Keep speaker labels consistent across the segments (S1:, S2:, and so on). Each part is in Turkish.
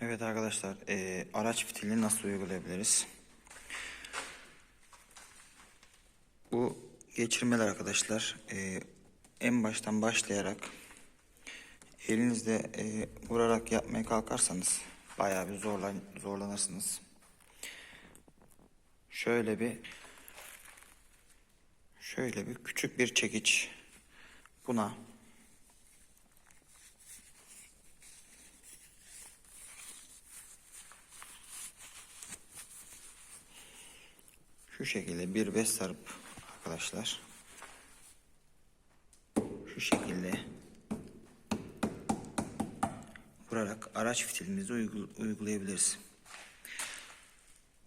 S1: Evet arkadaşlar, eee, araç fitilini nasıl uygulayabiliriz? Bu geçirmeler arkadaşlar, eee, en baştan başlayarak elinizde eee, vurarak yapmaya kalkarsanız bayağı bir zorlan zorlanırsınız. Şöyle bir şöyle bir küçük bir çekiç buna Şu şekilde bir bez sarıp arkadaşlar şu şekilde vurarak araç fitilimizi uygul- uygulayabiliriz.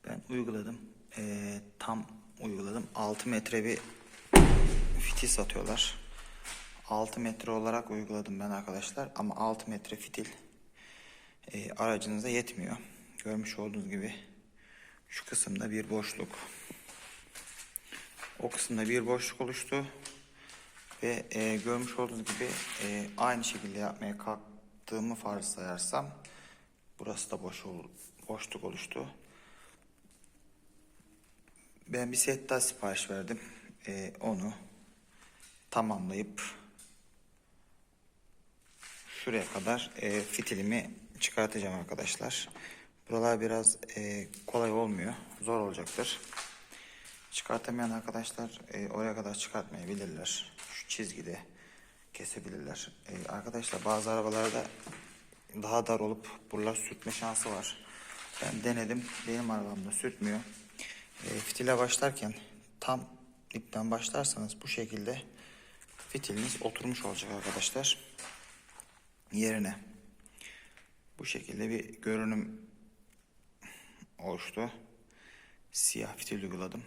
S1: Ben uyguladım. Ee, tam uyguladım. 6 metre bir fitil satıyorlar. 6 metre olarak uyguladım ben arkadaşlar. Ama 6 metre fitil e, aracınıza yetmiyor. Görmüş olduğunuz gibi şu kısımda bir boşluk. O kısımda bir boşluk oluştu. Ve e, görmüş olduğunuz gibi e, aynı şekilde yapmaya kalktığımı farz sayarsam burası da boş ol- boşluk oluştu. Ben bir set daha sipariş verdim. E, onu tamamlayıp şuraya kadar e, fitilimi çıkartacağım arkadaşlar. Buralar biraz e, kolay olmuyor. Zor olacaktır. Çıkartamayan arkadaşlar e, oraya kadar çıkartmayabilirler. Şu çizgide kesebilirler. E, arkadaşlar bazı arabalarda daha dar olup buralar sürtme şansı var. Ben denedim. Benim arabamda sürtmüyor. E, fitile başlarken tam ipten başlarsanız bu şekilde fitiliniz oturmuş olacak arkadaşlar. Yerine. Bu şekilde bir görünüm oluştu. Siyah fitil uyguladım.